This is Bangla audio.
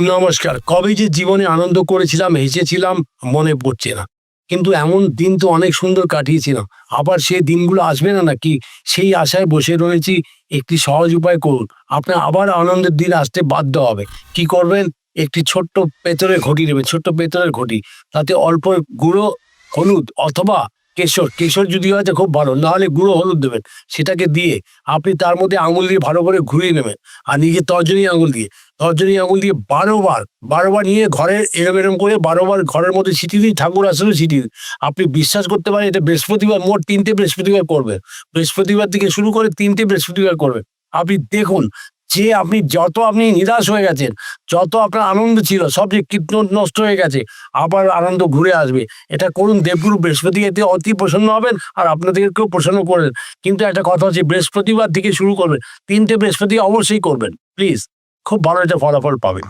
নমস্কার। কবে যে জীবনে আনন্দ করেছিলাম, হেসেছিলাম, মনে পড়ছে না। কিন্তু এমন দিন তো অনেক সুন্দর কাটিয়েছিলাম। আবার সেই দিনগুলো আসবে না নাকি? সেই আশায় বসে রয়েছি। একটি সহজ উপায় করুন। আপনার আবার আনন্দের দিন আসতে বাধ্য হবে। কি করবেন? একটি ছোট্ট পেতরের ঘটি নেবেন। ছোট্ট পেতরের ঘটি। তাতে অল্প গুঁড়ো হলুদ অথবা কেশর কেশর যদি হয় খুব ভালো, নাহলে গুঁড়ো হলুদ দেবেন, সেটাকে দিয়ে আপনি তার মধ্যে আঙুল দিয়ে ভালো করে ঘুরিয়ে নেবেন, আর নিজের তর্জনী আঙুল দিয়ে, তর্জনী আঙুল দিয়ে বারোবার বারোবার নিয়ে ঘরের এরম এরম করে বারোবার ঘরের মধ্যে ছিটি দিই ঠাকুর আসলে দিন, আপনি বিশ্বাস করতে পারেন এটা বৃহস্পতিবার, মোট তিনটে বৃহস্পতিবার করবে বৃহস্পতিবার থেকে শুরু করে তিনটে বৃহস্পতিবার করবে আপনি দেখুন যে আপনি যত আপনি নিরাশ হয়ে গেছেন, যত আপনার আনন্দ ছিল, সব যে কীর্তন নষ্ট হয়ে গেছে, আবার আনন্দ ঘুরে আসবে। এটা করুন, দেবগুরু বৃহস্পতি এতে অতি প্রসন্ন হবেন আর আপনাদেরকেও প্রসন্ন করবেন। কিন্তু একটা কথা হচ্ছে, বৃহস্পতিবার থেকে শুরু করবেন। তিনটে বৃহস্পতি অবশ্যই করবেন। প্লিজ, খুব ভালো একটা ফলাফল পাবেন।